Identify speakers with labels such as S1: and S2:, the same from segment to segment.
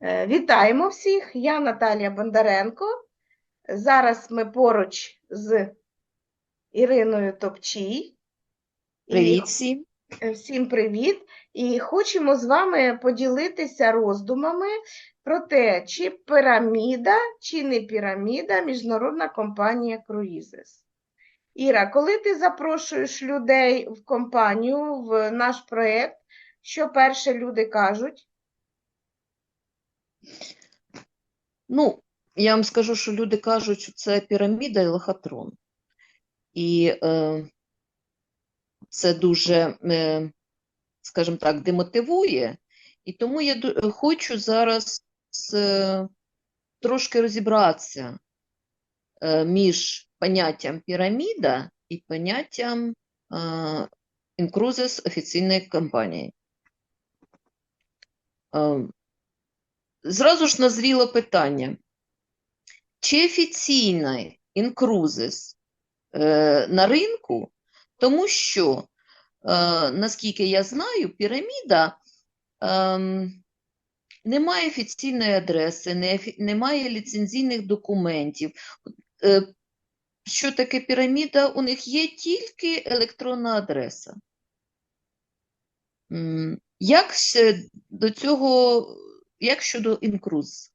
S1: Е, Вітаємо всіх! Я Наталія Бондаренко. Зараз ми поруч з Іриною Топчій.
S2: Привіт всім.
S1: е, Всім привіт! І хочемо з вами поділитися роздумами про те, чи піраміда, чи не піраміда міжнародна компанія Cruises. Іра, коли ти запрошуєш людей в компанію, в наш проєкт, що перше люди кажуть?
S2: Ну, я вам скажу, що люди кажуть, що це піраміда і лохотрон. І е, це дуже, е, скажімо так, демотивує. І тому я хочу зараз е, трошки розібратися е, між поняттям піраміда і поняттям е, Incruises офіційної компанії. Е, Зразу ж назріло питання, чи офіційний Incruises е, на ринку, тому що, е, наскільки я знаю, піраміда ем, не має офіційної адреси, не, немає ліцензійних документів. Е, що таке піраміда? У них є тільки електронна адреса. Як ще до цього, як щодо інкруз?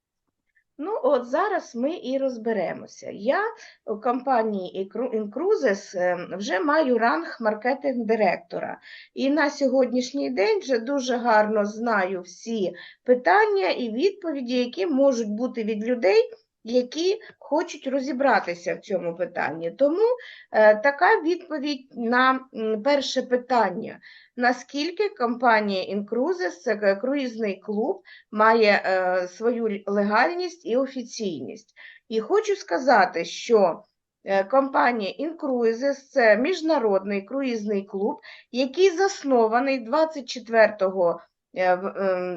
S1: Ну, от зараз ми і розберемося. Я у компанії Incruises е, вже маю ранг маркетинг-директора. І на сьогоднішній день вже дуже гарно знаю всі питання і відповіді, які можуть бути від людей, які хочуть розібратися в цьому питанні. Тому е, така відповідь на перше питання. Наскільки компанія Incruises, це круїзний клуб, має е, свою легальність і офіційність. І хочу сказати, що е, компанія Incruises – це міжнародний круїзний клуб, який заснований 24 е, в- ем,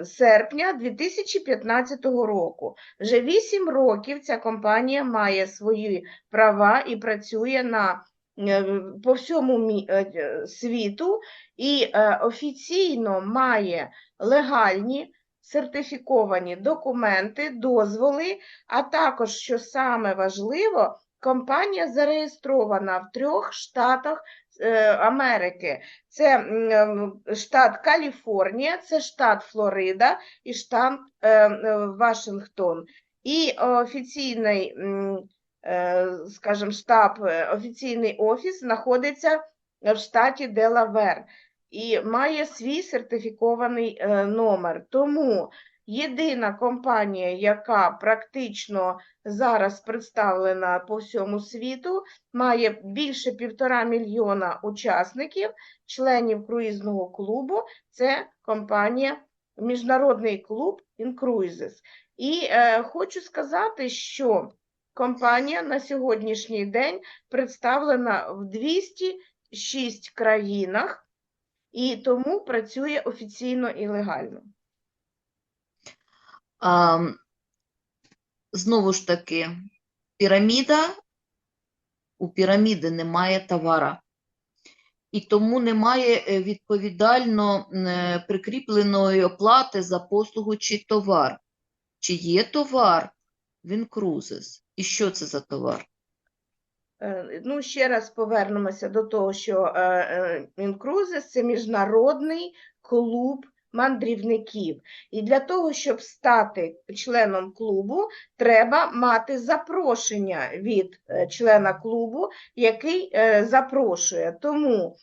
S1: серпня 2015 року. Вже 8 років ця компанія має свої права і працює на е, по всьому е, е, світу і е, офіційно має легальні сертифіковані документи, дозволи, а також, що саме важливо, компанія зареєстрована в трьох штатах е, Америки. Це ем, штат Каліфорнія, це штат Флорида і штат е, е, Вашингтон. І офіційний, е, скажімо, штаб, е, офіційний офіс знаходиться в штаті Делавер і має свій сертифікований е, номер. Тому єдина компанія, яка практично зараз представлена по всьому світу, має більше півтора мільйона учасників, членів круїзного клубу, це компанія Міжнародний клуб Incruises. І е, хочу сказати, що компанія на сьогоднішній день представлена в 206 країнах і тому працює офіційно і легально.
S2: А, знову ж таки, піраміда, у піраміди немає товара. І тому немає е, відповідально е, прикріпленої оплати за послугу чи товар. Чи є товар в Incruises? І що це за товар?
S1: Е, Ну, ще раз повернемося до того, що е, це міжнародний клуб мандрівників. І для того, щоб стати членом клубу, треба мати запрошення від е, члена клубу, який е, запрошує. Тому,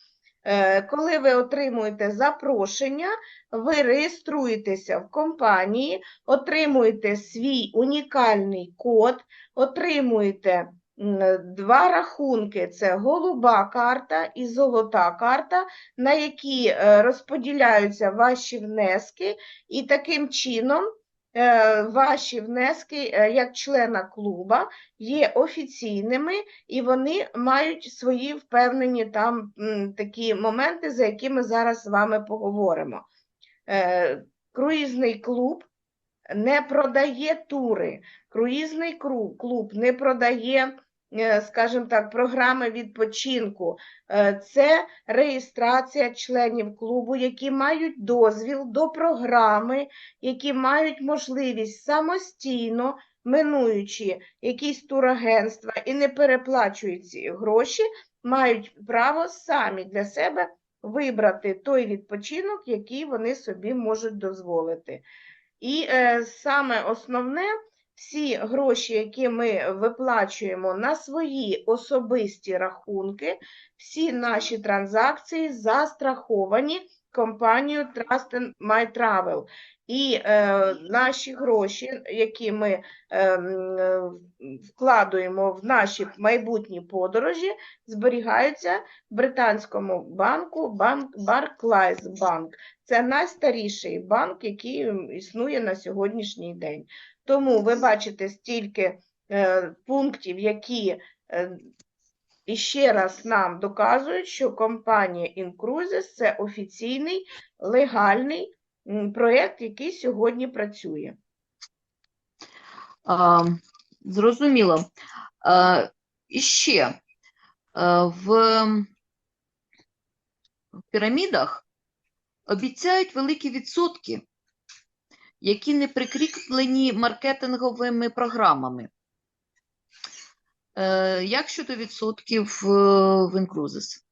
S1: е, коли ви отримуєте запрошення, ви реєструєтеся в компанії, отримуєте свій унікальний код, отримуєте два рахунки: це голуба карта і золота карта, на які е, розподіляються ваші внески, і таким чином е, ваші внески е, як члена клуба є офіційними, і вони мають свої впевнені там такі моменти, за які ми зараз з вами поговоримо. Е, Круїзний клуб не продає тури. Круїзний кру- клуб не продає е, скажімо так, програми відпочинку. Е, Це реєстрація членів клубу, які мають дозвіл до програми, які мають можливість самостійно, минуючи якісь турагентства і не переплачують ці гроші, мають право самі для себе вибрати той відпочинок, який вони собі можуть дозволити. І е, саме основне, всі гроші, які ми виплачуємо на свої особисті рахунки, всі наші транзакції застраховані компанією Trust and My Travel. І е, наші гроші, які ми е, е, вкладуємо в наші майбутні подорожі, зберігаються в британському банку банк Barclays Bank. Це найстаріший банк, який існує на сьогоднішній день. Тому ви бачите стільки е, пунктів, які е, і ще раз нам доказують, що компанія Incruises – це офіційний, легальний проєкт, який сьогодні працює.
S2: А, зрозуміло. А, і ще в пірамідах обіцяють великі відсотки, які не прикріплені маркетинговими програмами. Е, Як щодо відсотків е, в Incruises?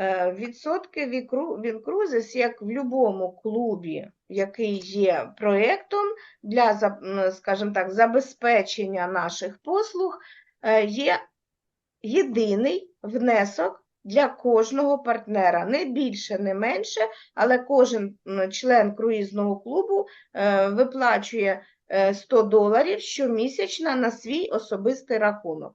S1: Е, Відсотки Вінкрузис, як в будь-якому клубі, який є проєктом для, скажімо так, забезпечення наших послуг, е, є єдиний внесок для кожного партнера. Не більше, не менше, але кожен член круїзного клубу виплачує 100 доларів щомісячно на свій особистий рахунок.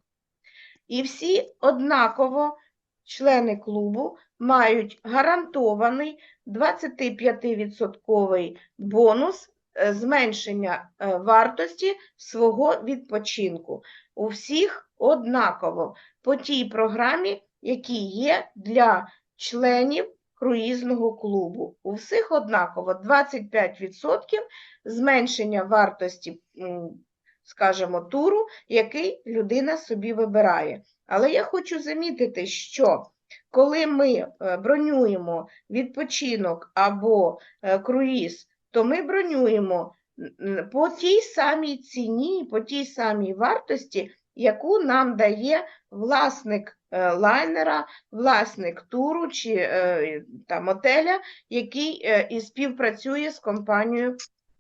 S1: І всі однаково члени клубу мають гарантований 25% бонус е, зменшення е, вартості свого відпочинку. У всіх однаково по тій програмі, які є для членів круїзного клубу. У всіх однаково 25% зменшення вартості, скажімо, туру, який людина собі вибирає. Але я хочу замітити, що коли ми е, бронюємо відпочинок або е, круїз, то ми бронюємо по тій самій ціні, по тій самій вартості, яку нам дає власник е, лайнера, власник туру чи е, там отеля, який е, і співпрацює з компанією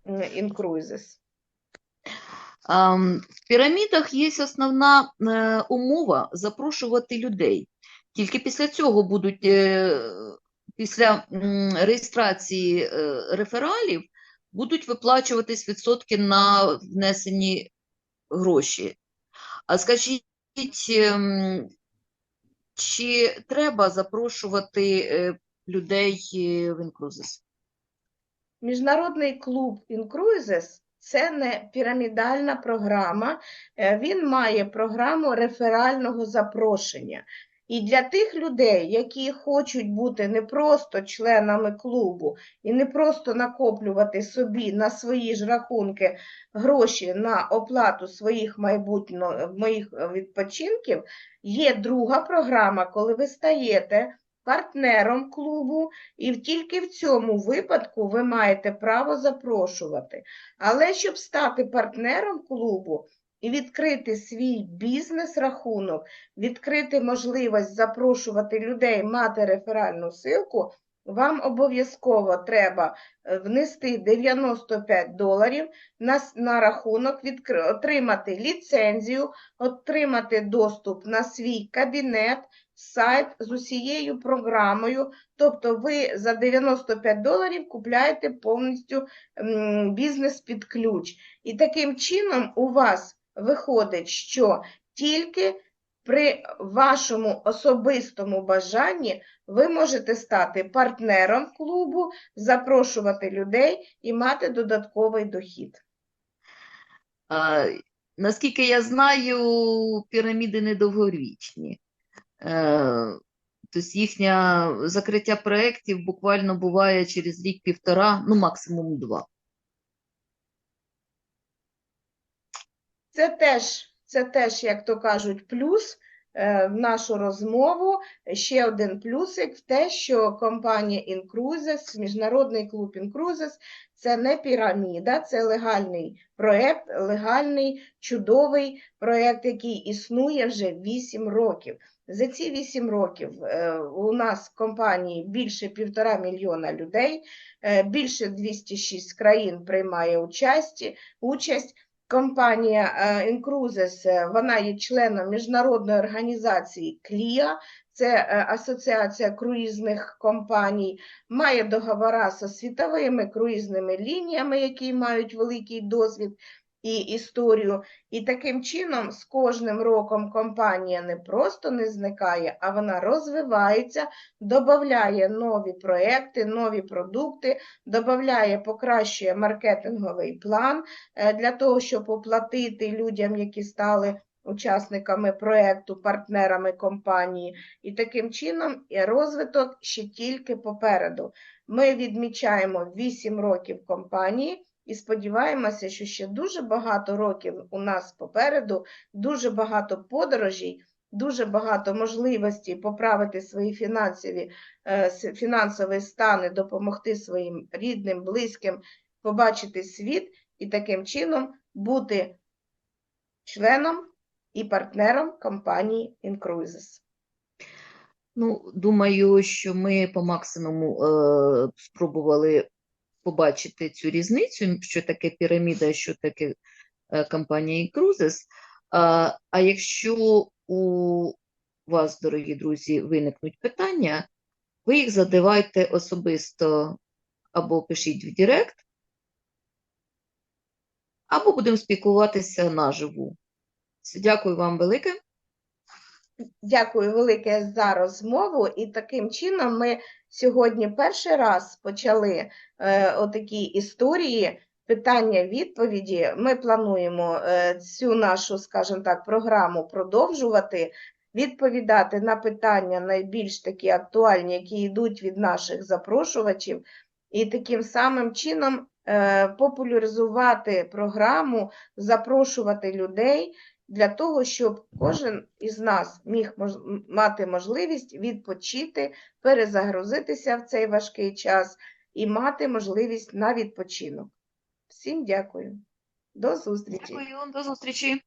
S1: Incruises.
S2: В пірамідах є основна умова запрошувати людей. Тільки після цього будуть, після реєстрації рефералів, будуть виплачуватись відсотки на внесені гроші. А скажіть, ем, чи треба запрошувати е, людей е, в інкрузис?
S1: Міжнародний клуб інкрузис. – це не пірамідальна програма, е, він має програму реферального запрошення. І для тих людей, які хочуть бути не просто членами клубу і не просто накоплювати собі на свої ж рахунки гроші на оплату своїх моїх е, відпочинків, є друга програма, коли ви стаєте партнером клубу, і тільки в цьому випадку ви маєте право запрошувати. Але щоб стати партнером клубу і відкрити свій бізнес-рахунок, відкрити можливість запрошувати людей, мати реферальну силку, вам обов'язково треба е, внести 95 доларів на, на рахунок, відкри- отримати ліцензію, отримати доступ на свій кабінет, сайт з усією програмою. Тобто ви за 95 доларів купляєте повністю бізнес під ключ. І таким чином у вас виходить, що тільки при вашому особистому бажанні ви можете стати партнером клубу, запрошувати людей і мати додатковий дохід.
S2: А, Наскільки я знаю, піраміди недовговічні. Е, Тобто їхнє закриття проєктів буквально буває через рік-півтора, ну максимум два.
S1: Це теж Це теж, як то кажуть, плюс е, в нашу розмову. Ще один плюсик в те, що компанія Incruises, міжнародний клуб Incruises, це не піраміда, це легальний проєкт, легальний, чудовий проєкт, який існує вже 8 років. За ці 8 років е, у нас в компанії більше півтора мільйона людей, е, більше 206 країн приймає участі, участь. Компанія е, Incruises, е, вона є членом міжнародної організації CLIA, це е, Асоціація круїзних компаній, має договори зі світовими круїзними лініями, які мають великий досвід і історію. І таким чином з кожним роком компанія не просто не зникає, а вона розвивається, додає нові проекти, нові продукти, додає, покращує маркетинговий план е, для того, щоб оплатити людям, які стали учасниками проекту, партнерами компанії. І таким чином розвиток ще тільки попереду. Ми відмічаємо 8 років компанії і сподіваємося, що ще дуже багато років у нас попереду, дуже багато подорожей, дуже багато можливостей поправити свої фінансові, е, фінансові стани, допомогти своїм рідним, близьким, побачити світ і таким чином бути членом і партнером компанії Incruises.
S2: Ну, думаю, що ми по максимуму е, спробували побачити цю різницю, що таке піраміда, що таке е, компанія Cruises. А, а якщо у вас, дорогі друзі, виникнуть питання, ви їх задавайте особисто або пишіть в Директ, або будемо спілкуватися наживу. Дякую вам велике.
S1: Дякую велике за розмову. І таким чином ми сьогодні перший раз почали е, отакі історії, питання-відповіді. Ми плануємо е, цю нашу, скажімо так, програму продовжувати, відповідати на питання найбільш такі актуальні, які йдуть від наших запрошувачів, і таким самим чином е, популяризувати програму, запрошувати людей для того, щоб кожен із нас міг мож- мати можливість відпочити, перезагрузитися в цей важкий час і мати можливість на відпочинок. Всім дякую. До зустрічі.
S2: Дякую, до зустрічі.